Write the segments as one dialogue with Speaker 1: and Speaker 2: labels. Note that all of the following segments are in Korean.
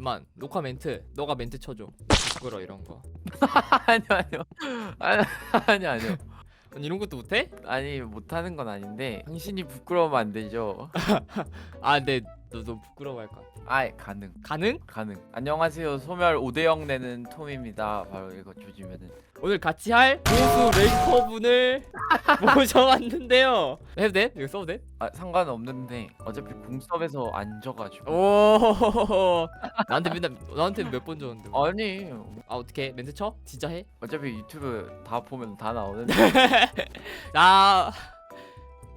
Speaker 1: 잠만 녹화 멘트 너가 멘트 쳐줘. 부끄러 이런 거.
Speaker 2: 아니요 아니요. 아니 아니요. 아니요
Speaker 1: 아니, 이런 것도 못해?
Speaker 2: 아니 못하는 건 아닌데 당신이 부끄러우면 안 되죠.
Speaker 1: 아 근데 너너 부끄러워할 것 같아.
Speaker 2: 아 가능.
Speaker 1: 가능?
Speaker 2: 가능. 안녕하세요. 소멸 5대0 내는 톰입니다. 바로 이거 조지면은
Speaker 1: 오늘 같이 할 고수 랭커분을 모셔왔는데요 해도 돼? 이거 써도 돼?
Speaker 2: 아 상관없는데 어차피 공섭에서 안 져가지고
Speaker 1: 오 나한테 맨날 나한테 몇 번 줬는데 뭐.
Speaker 2: 아니
Speaker 1: 아 어떻게 멘트 쳐? 진짜 해?
Speaker 2: 어차피 유튜브 다 보면 다 나오는데
Speaker 1: 자,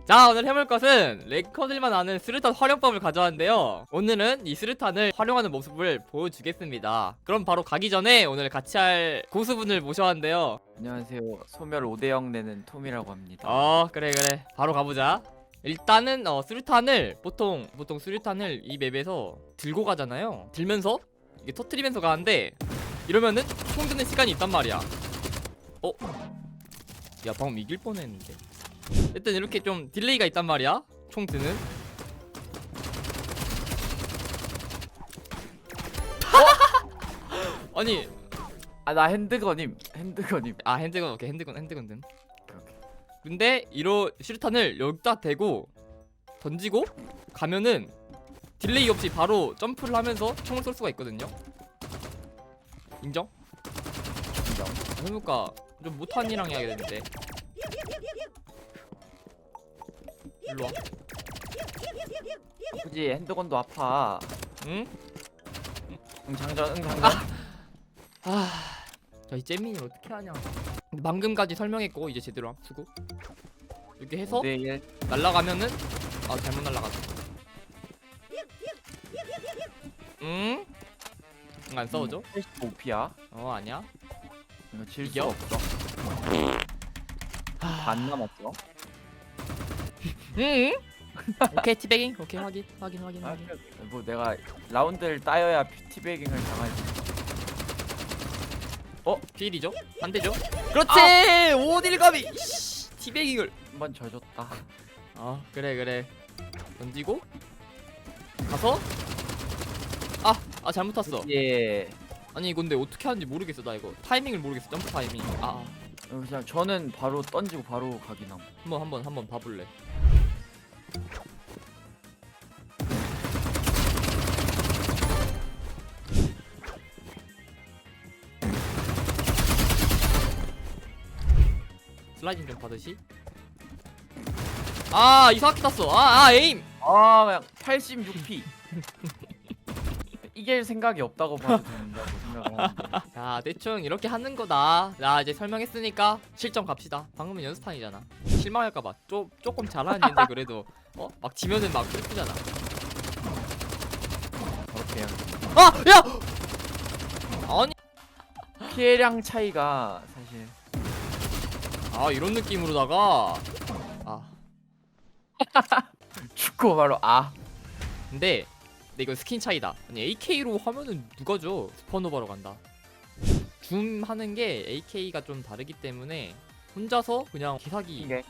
Speaker 1: 자 오늘 해볼 것은 랭커들만 아는 스르탄 활용법을 가져왔는데요. 오늘은 이 스르탄을 활용하는 모습을 보여주겠습니다. 그럼 바로 가기 전에 오늘 같이 할 고수분을 모셔왔는데요.
Speaker 2: 안녕하세요. 소멸 5대0 내는 톰이라고 합니다.
Speaker 1: 어 그래 그래. 바로 가보자. 일단은 어 수류탄을 보통 보통 수류탄을 이 맵에서 들고 가잖아요. 들면서? 이게 터트리면서 가는데 이러면은 총 드는 시간이 있단 말이야. 어? 야 방금 이길 뻔했는데 일단 이렇게 좀 딜레이가 있단 말이야 총 드는 어? 아니
Speaker 2: 아 나 핸드건임 핸드건임
Speaker 1: 아 핸드건 오케이 핸드건 핸드건 든. 근데 이로 슈탄을 여기다 대고 던지고 가면은 딜레이 없이 바로 점프를 하면서 총을 쏠 수가 있거든요. 인정?
Speaker 2: 인정.
Speaker 1: 해볼까? 좀 못한 이랑 해야겠는데. 일로 와.
Speaker 2: 굳이 핸드건도 아파
Speaker 1: 응?
Speaker 2: 응 장전 응 장전
Speaker 1: 아, 저이 잼민이 어떻게 하냐? 방금까지 설명했고 이제 제대로 함 수고. 이렇게 해서
Speaker 2: 네, 예.
Speaker 1: 날라가면은 아 잘못 날라갔어. 응? 응, 안 싸우죠?
Speaker 2: 75피야
Speaker 1: 어 아니야.
Speaker 2: 이거 질
Speaker 1: 이겨?
Speaker 2: 수가 없어 반 남았어
Speaker 1: 응? 오케이 티베깅 오케이 확인 확인 확인
Speaker 2: 아,
Speaker 1: 확인.
Speaker 2: 뭐 내가 라운드를 따여야 티베깅을 당하지
Speaker 1: 필이죠? 반대죠? 그렇지 오딜감이 티베깅을.
Speaker 2: 한번 져줬다
Speaker 1: 아 그래 그래 던지고 가서 아 아 잘못 탔어.
Speaker 2: 예
Speaker 1: 아니 근데 어떻게 하는지 모르겠어 나 이거 타이밍을 모르겠어 점프 타이밍. 아, 아.
Speaker 2: 그냥 저는 바로 던지고 바로 가긴 함
Speaker 1: 한번 한번 한번 봐볼래. 슬라이딩 좀 받으시. 아 이상하게 땄어. 아, 아 에임.
Speaker 2: 아 그냥 86p 이길 생각이 없다고 봐도 된다고 생각을 하는데
Speaker 1: 자 대충 이렇게 하는 거다. 나 이제 설명했으니까 실전 갑시다. 방금은 연습판이잖아. 실망할까봐 좀 조금 잘하는 애인데 그래도 어 막 지면은 막 슬프잖아.
Speaker 2: 그렇게 해요
Speaker 1: 아 야. 아니
Speaker 2: 피해량 차이가
Speaker 1: 아 이런 느낌으로다가? 아.
Speaker 2: 죽고 바로 아.
Speaker 1: 근데 근데 이거 스킨 차이다. 아니 AK로 하면은 누가 줘? 슈퍼노바로 간다. 줌 하는 게 AK가 좀 다르기 때문에 혼자서 그냥 기사기.
Speaker 2: 이게.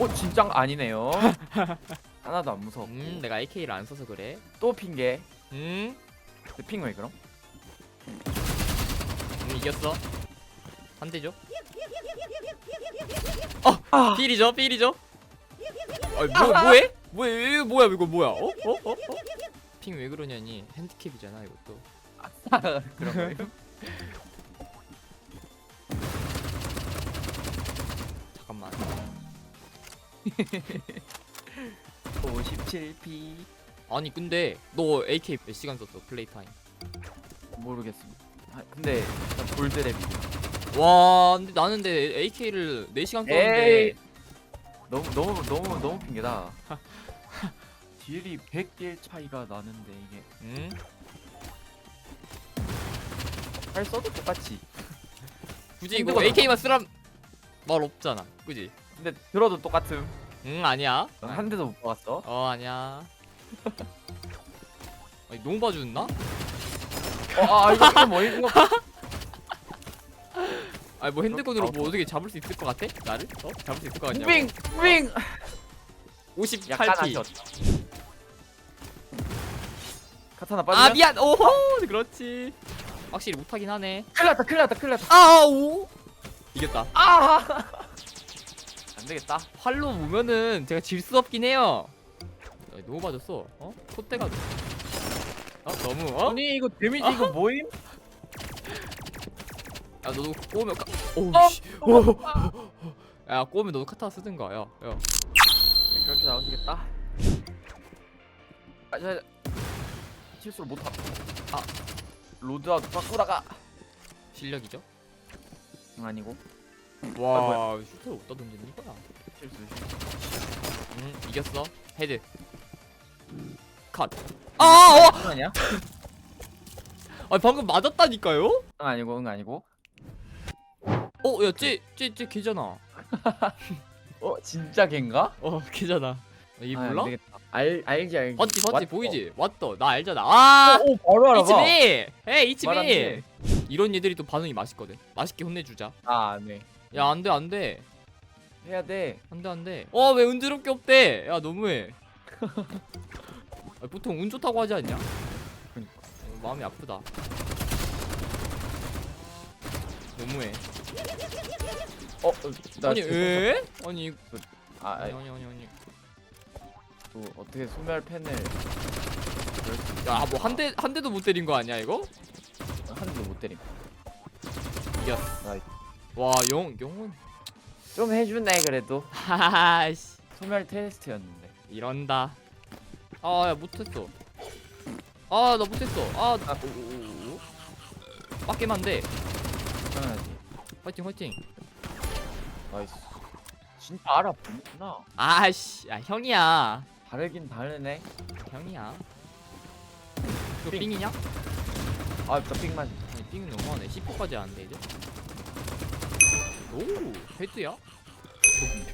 Speaker 2: 어 진짜 아니네요. 하나도 안 무서워
Speaker 1: 음 내가 AK를 안 써서 그래.
Speaker 2: 또 핑계.
Speaker 1: 음,
Speaker 2: 핑왜 그럼?
Speaker 1: 음 이겼어 한 대죠
Speaker 2: 아
Speaker 1: 필이죠 필이죠 아니 뭐, 뭐해? 뭐해 이거 뭐야 이거 뭐야 어? 어? 어? 어? 핑왜 그러냐니 핸디캡이잖아 이것도
Speaker 2: 그런 거예요?
Speaker 1: 잠깐만
Speaker 2: 57p
Speaker 1: 아니 근데 너 AK 몇 시간 썼어 플레이 타임
Speaker 2: 모르겠습니다 아, 근데 일단 골드랩이
Speaker 1: 와 근데 나는 근데 AK를 4시간 썼는데
Speaker 2: 에이 너무 너무 너무 너무 핑계다. 딜이 100딜 차이가 나는데 이게.
Speaker 1: 응?
Speaker 2: 할 써도 똑같지
Speaker 1: 굳이 이거
Speaker 2: 힘들거든.
Speaker 1: AK만 쓰란 말 없잖아. 그지?
Speaker 2: 근데 들어도 똑같음.
Speaker 1: 응 아니야.
Speaker 2: 난 한 대도 못 박았어.
Speaker 1: 어 아니야. 아니 너무 봐주나?
Speaker 2: 어, 아 이거 좀 어이가 없
Speaker 1: 아니 뭐 핸드건으로 뭐 어떻게 잡을 수 있을 것 같아? 나를? 어? 잡을 수 있을 것 같냐고.
Speaker 2: 무빙 무빙. 약간 안
Speaker 1: 58p
Speaker 2: 졌다. 카타나 빠지면?
Speaker 1: 아 미안. 오호 그렇지. 확실히 못하긴 하네.
Speaker 2: 큰일 났다 큰일 났다 큰일 났다.
Speaker 1: 아오. 이겼다.
Speaker 2: 아! 안 되겠다.
Speaker 1: 활로 보면은 제가 질 수 없긴 해요. 야, 너무 맞았어. 어? 콧대가 어? 너무 어?
Speaker 2: 아니 이거 데미지 이거 뭐임?
Speaker 1: 야 너도 꼬우면 까... 오우
Speaker 2: 어?
Speaker 1: 씨 오. 야 꼬우면 너도 카타 쓰든가 야, 야.
Speaker 2: 네, 그렇게 나오시겠다 아 자, 실수를 못하 아 로드아웃 바꾸다가
Speaker 1: 실력이죠?
Speaker 2: 응, 아니고
Speaker 1: 와 슈터 어디다 던지는 거야
Speaker 2: 실수 실수
Speaker 1: 응 이겼어 헤드 컷 아, 어!
Speaker 2: 응 아니야?
Speaker 1: 아 방금 맞았다니까요?
Speaker 2: 응 아니고 응 아니고
Speaker 1: 어, 야, 쟤, 쟤, 쟤 걔잖아.
Speaker 2: 어 진짜 걘가?
Speaker 1: 어, 걔잖아. 이
Speaker 2: 아,
Speaker 1: 몰라?
Speaker 2: 안 되겠다. 알 알지 알지
Speaker 1: 봤지, 봤지. 보이지? 왔다. 나 알잖아. 아,
Speaker 2: 오, 오 바로 알아봐
Speaker 1: 이치미, 헤이 이치미.
Speaker 2: 말았네.
Speaker 1: 이런 얘들이 또 반응이 맛있거든. 맛있게 혼내주자.
Speaker 2: 아네
Speaker 1: 야, 안 돼, 안 돼,
Speaker 2: 해야 돼
Speaker 1: 안 돼, 안 돼. 어, 왜 운지럽게 없대? 야, 너무해. 아, 보통 운 좋다고 하지 않냐?
Speaker 2: 그니까.
Speaker 1: 어, 마음이 아프다. 너무해.
Speaker 2: 어, 나
Speaker 1: 아니,
Speaker 2: 죄송-
Speaker 1: 에? 아니,
Speaker 2: 아,
Speaker 1: 아니,
Speaker 2: 아니,
Speaker 1: 아니, 아니, 아니.
Speaker 2: 또 어떻게 소멸 수
Speaker 1: 야, 뭐 한 대, 한 대도 못 때린 거 아니야, 이거?
Speaker 2: 한 대도 못 때림.
Speaker 1: 이겼어.
Speaker 2: 나이스.
Speaker 1: 와, 영, 영혼.
Speaker 2: 좀 해주네 그래도.
Speaker 1: 하하씨.
Speaker 2: 소멸 테스트였는데.
Speaker 1: 이런다. 아, 야, 못했어. 아, 나 못했어. 아, 나, 오, 오, 오, 오. 빡게만 안 돼.
Speaker 2: 당연하지.
Speaker 1: 화이팅, 화이팅.
Speaker 2: 나이스. 진짜 알아보는구나.
Speaker 1: 아씨, 야, 형이야.
Speaker 2: 다르긴 다르네.
Speaker 1: 형이야. 이거
Speaker 2: 삥.
Speaker 1: 삥이냐?
Speaker 2: 아, 나 빅만.
Speaker 1: 아니, 삥은 너무하네. 10호까지 하는데, 이제. 오, 헤드야?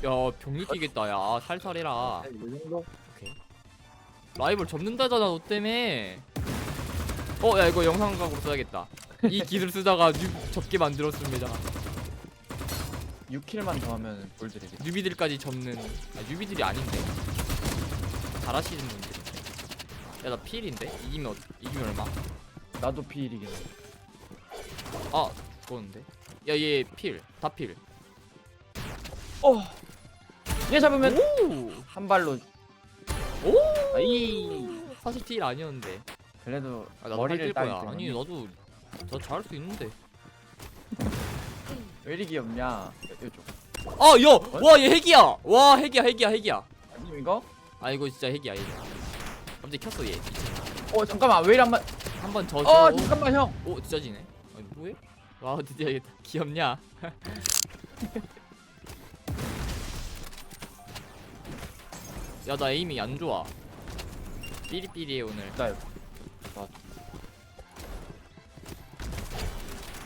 Speaker 1: 병- 야, 병 느끼겠다, 야. 살살해라.
Speaker 2: 이 정도?
Speaker 1: 라이벌 접는다잖아, 너 때문에. 어, 야, 이거 영상각으로 써야겠다. 이 기술 쓰다가 뉴 접게 만들었습니다.
Speaker 2: 6킬만 더 하면 볼 드리겠다.
Speaker 1: 뉴비들까지 접는 아 뉴비들이 아닌데 잘하시는 분들인데 야나 필인데 이기면 어, 이기면 얼마
Speaker 2: 나도 피일이긴 해.
Speaker 1: 아 죽었는데 야얘필다필
Speaker 2: 어. 얘 잡으면
Speaker 1: 오!
Speaker 2: 한 발로.
Speaker 1: 오!
Speaker 2: 아이.
Speaker 1: 사실 필 아니었는데
Speaker 2: 그래도
Speaker 1: 아, 나도
Speaker 2: 머리를
Speaker 1: 할뜰
Speaker 2: 따기
Speaker 1: 거야
Speaker 2: 때문에.
Speaker 1: 아니 나도 더 잘할 수 있는데
Speaker 2: 왜 이리 귀엽냐? 이쪽.
Speaker 1: 아 야 와얘 핵이야 와 핵이야 핵이야 핵이야
Speaker 2: 아니 이거?
Speaker 1: 아 이거 진짜 핵이야 얘 갑자기 켰어 얘
Speaker 2: 어 잠깐만 왜 이리 한번?
Speaker 1: 한번 져줘
Speaker 2: 어 잠깐만 형.
Speaker 1: 오 진짜 지네 아니 뭐해? 와 드디어 이겼다 귀엽냐 야 나 에임이 안 좋아 삐리삐리해 오늘
Speaker 2: 나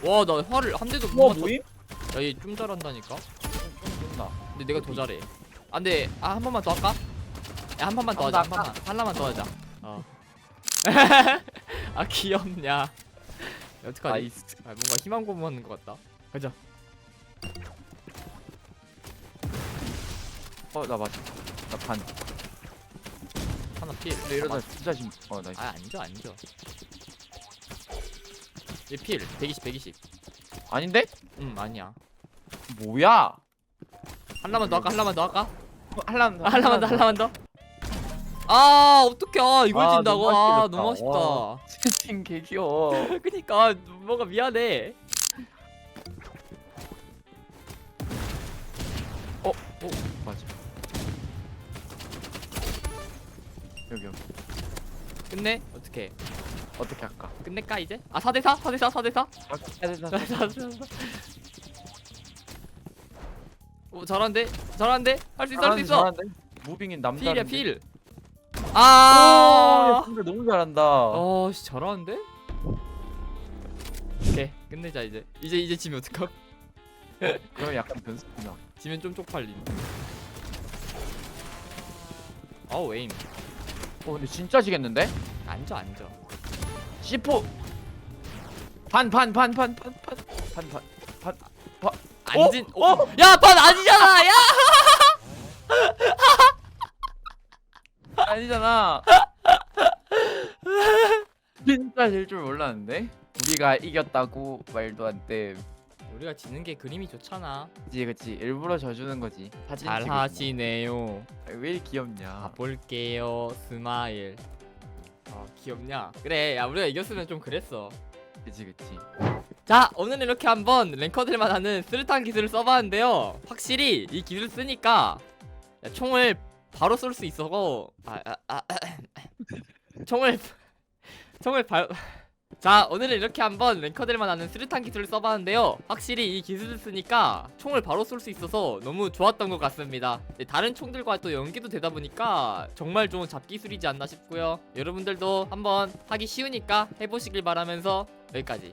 Speaker 1: 와 나 화를 한 대도 못
Speaker 2: 모임?
Speaker 1: 야얘 좀 잘한다니까
Speaker 2: 좀 좋나?
Speaker 1: 근데 내가 더 잘해 안돼 아 한 번만 더 할까? 야한 번만 더 하자 한 번만 하나만 더 하자 어. 아 귀엽냐 야, 어떡하지
Speaker 2: 나이스.
Speaker 1: 아, 뭔가 희망 고문하는 것 같다 가자
Speaker 2: 어나 맞아. 나 반.
Speaker 1: 하나 필
Speaker 2: 근데 이러다 진짜 심. 어 나이스.
Speaker 1: 아 앉아 앉아 얘필 120 120
Speaker 2: 아닌데?
Speaker 1: 응 아니야
Speaker 2: 뭐야?
Speaker 1: 하나만 더 할까 하나만 더 할까
Speaker 2: 할람
Speaker 1: 아, 하나만 더 하나만 더 아 어떡해 아 이걸
Speaker 2: 아,
Speaker 1: 진다고
Speaker 2: 너무
Speaker 1: 아. 너무 아쉽다
Speaker 2: 와. 채팅 개 귀여워.
Speaker 1: 그니까 뭔가 미안해
Speaker 2: 여기 여기.
Speaker 1: 끝내 어떡해
Speaker 2: 어떻게 할까?
Speaker 1: 끝낼까 이제 아 4대4 4대4 4대4
Speaker 2: 아, 해야 된다.
Speaker 1: 오 잘한데 잘한데 할 수 있어 할 수 있어?
Speaker 2: 무빙인 남자.
Speaker 1: 필이야 필
Speaker 2: 아,
Speaker 1: 아,
Speaker 2: 진짜 너무 잘한다.
Speaker 1: 아, 씨 잘하는데? 오케이 끝내자 이제. 이제 이제 지면 어떡함?
Speaker 2: 그럼 약간 변수구나.
Speaker 1: 지면 좀 쪽팔림. 어우 에임.
Speaker 2: 어 근데 진짜 지겠는데?
Speaker 1: 앉아 앉아.
Speaker 2: C4 반반 반반반반반반
Speaker 1: 앉은.
Speaker 2: 어?
Speaker 1: 어? 야반 아니잖아. 야.
Speaker 2: 아니잖아. 혼자 질줄 몰랐는데 우리가 이겼다고 말도 안돼
Speaker 1: 우리가 지는 게 그림이 좋잖아.
Speaker 2: 그치 그치 일부러 져주는 거지 사진
Speaker 1: 잘. 하시네요.
Speaker 2: 아, 왜 귀엽냐
Speaker 1: 가볼게요. 스마일. 아 귀엽냐? 그래, 야 우리가 이겼으면 좀 그랬어.
Speaker 2: 그치 그치
Speaker 1: 자 오늘은 이렇게 한번 랭커들만 하는 스르탄 기술을 써봤는데요 확실히 이 기술 쓰니까 야, 총을 바로 쏠 수 있어서 아, 아, 아, 총을 총을 발... 자 오늘은 이렇게 한번 랭커들만 하는 스르탄 기술을 써봤는데요. 확실히 이 기술을 쓰니까 총을 바로 쏠 수 있어서 너무 좋았던 것 같습니다. 네, 다른 총들과 또 연기도 되다 보니까 정말 좋은 잡기술이지 않나 싶고요. 여러분들도 한번 하기 쉬우니까 해보시길 바라면서 여기까지.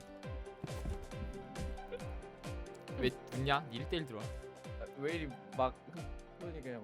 Speaker 1: 왜 웃냐? 1대1 들어와.
Speaker 2: 왜 이리 막 손이 그냥